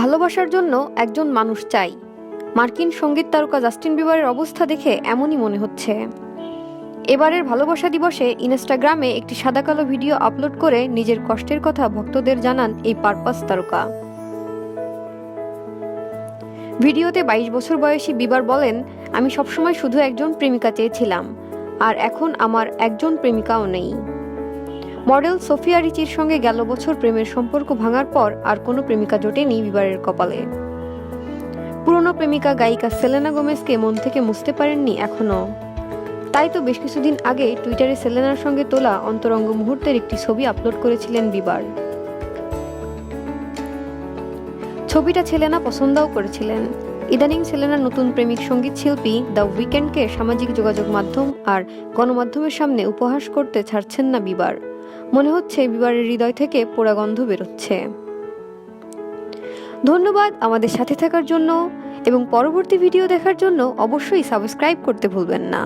ভালোবাসার জন্য একজন মানুষ চাই। মার্কিন সংগীত তারকা জাস্টিন বিবারের অবস্থা দেখে এমনই মনে হচ্ছে। এবারের ভালোবাসা দিবসে ইনস্টাগ্রামে একটি সাদা কালো ভিডিও আপলোড করে নিজের কষ্টের কথা ভক্তদের জানান এই পারপাস তারকা। ভিডিওতে বাইশ বছর বয়সী বিবার বলেন, আমি সবসময় শুধু একজন প্রেমিকা চেয়েছিলাম, আর এখন আমার একজন প্রেমিকাও নেই। মডেল সোফিয়া রিচির সঙ্গে গেল বছর প্রেমের সম্পর্ক ভাঙার পর আর কোনো প্রেমিকা জোটেনি বিবারের কপালে। পুরনো প্রেমিকা গায়িকা সেলেনা গোমেজকে মন থেকে মুছতে পারেননি এখনও। তাই তো বেশ কিছুদিন আগে টুইটারে সেলেনার সঙ্গে তোলা অন্তরঙ্গ মুহূর্তের একটি ছবি আপলোড করেছিলেন বিবার। ছবিটা ছেলেনা পছন্দও করেছিলেন। ইদানিং ছেলেনার নতুন প্রেমিক সংগীত শিল্পী দ্য উইকেন্ডকে সামাজিক যোগাযোগ মাধ্যম আর গণমাধ্যমের সামনে উপহাস করতে ছাড়ছেন না বিবার। মনে হচ্ছে বিবারের হৃদয় থেকে পোড়া গন্ধ বেরোচ্ছে। ধন্যবাদ আমাদের সাথে থাকার জন্য এবং পরবর্তী ভিডিও দেখার জন্য অবশ্যই সাবস্ক্রাইব করতে ভুলবেন না।